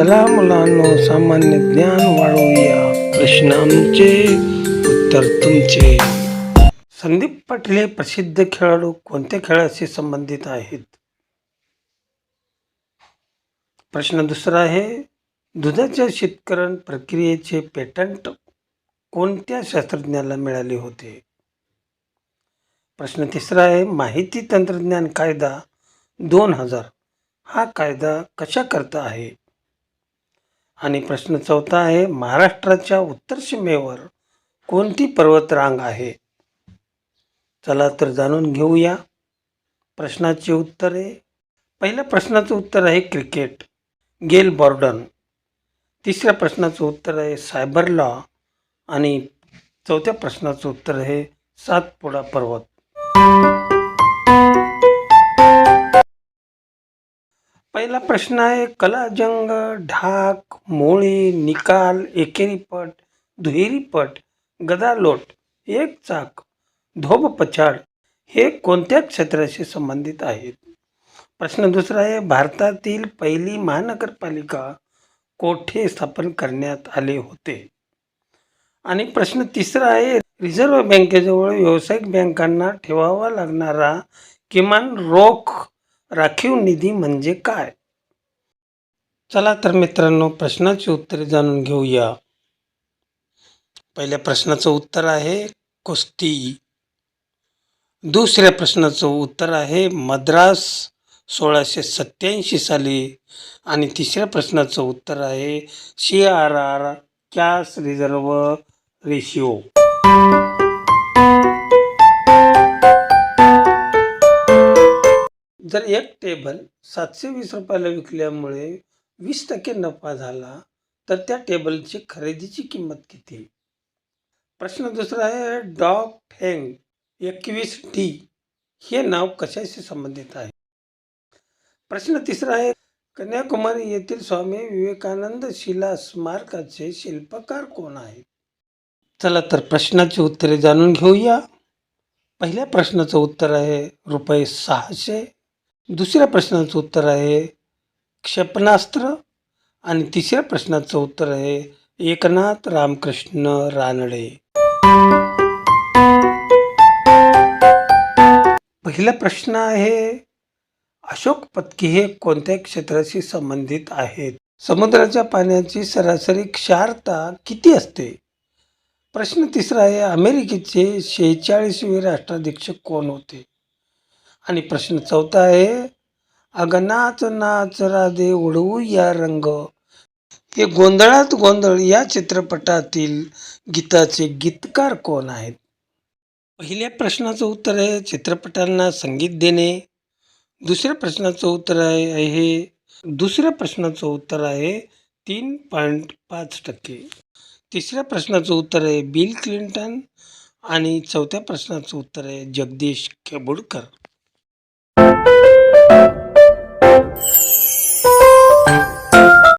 चला मुलांनो सामान्य ज्ञान वाढवूया. प्रश्न आमचे उत्तर तुमचे. संदीप पाटील हे प्रसिद्ध खेळाडू कोणत्या खेळाशी संबंधित आहेत? प्रश्न दुसरा आहे दुधाच्या शीतकरण प्रक्रियेचे पेटंट कोणत्या शास्त्रज्ञाला मिळाले होते? प्रश्न तिसरा आहे माहिती तंत्रज्ञान कायदा दोन हजार. हा कायदा कशाकरता आहे? आणि प्रश्न चौथा आहे महाराष्ट्राच्या उत्तर सीमेवर कोणती पर्वतरांग आहे? चला तर जाणून घेऊया. प्रश्नाची उत्तरे पहिल्या प्रश्नाचं उत्तर आहे क्रिकेट. गेल बॉर्डन. तिसऱ्या प्रश्नाचं उत्तर आहे सायबर लॉ. आणि चौथ्या प्रश्नाचं उत्तर आहे सातपुडा पर्वत. पहिला प्रश्न आहे कलाजंग ढाक मोळी निकाल एकेरीपट दुहेरीपट गदालोट एक चाक धोब पछाड हे कोणत्या क्षेत्राशी संबंधित आहेत? प्रश्न दुसरा आहे भारतातील पहिली महानगरपालिका कोठे स्थापन करण्यात आले होते? आणि प्रश्न तिसरा आहे रिझर्व्ह बँकेजवळ व्यावसायिक बँकांना ठेवावा लागणारा किमान रोख राखीव निधी म्हणजे काय? चला तर मित्रांनो प्रश्नाची उत्तरे जाणून घेऊया. पहिल्या प्रश्नाचं उत्तर आहे कुस्ती. दुसऱ्या प्रश्नाचं उत्तर आहे मद्रास सोळाशे सत्याऐंशी साली. आणि तिसऱ्या प्रश्नाचं उत्तर आहे C R R cash reserve ratio. जर एक टेबल सातशे वीस रुपयाला विकल्यामुळे वीस टक्के नफा झाला तर त्या टेबलची खरेदीची किंमत किती? प्रश्न दुसरा आहे डॉग फेंग एकवीस डी हे नाव कशाशी संबंधित आहे? प्रश्न तिसरा आहे कन्याकुमारी येथील स्वामी विवेकानंद शिला स्मारकाचे शिल्पकार कोण आहेत? चला तर प्रश्नाची उत्तरे जाणून घेऊया. पहिल्या प्रश्नाचं उत्तर आहे रुपये सहाशे दुसऱ्या प्रश्नाचं उत्तर आहे क्षेपणास्त्र आणि तिसऱ्या प्रश्नाचं उत्तर आहे एकनाथ रामकृष्ण रानडे. पहिला प्रश्न आहे अशोक पत्की हे कोणत्या क्षेत्राशी संबंधित आहेत? समुद्राच्या पाण्याची सरासरी क्षारता किती असते? प्रश्न तिसरा आहे अमेरिकेचे शेहेचाळीसवे राष्ट्राध्यक्ष कोण होते? आणि प्रश्न चौथा आहे अगनाच नाच राधे उडवू या रंग. हे गोंधळात गोंधळ या चित्रपटातील गीताचे गीतकार कोण आहेत? पहिल्या प्रश्नाचं उत्तर आहे चित्रपटांना संगीत देणे. दुसऱ्या प्रश्नाचं उत्तर आहे हे दुसऱ्या प्रश्नाचं उत्तर आहे तीन पॉईंट पाच टक्के. तिसऱ्या प्रश्नाचं उत्तर आहे बिल क्लिंटन. आणि चौथ्या प्रश्नाचं उत्तर आहे जगदीश केबुडकर. you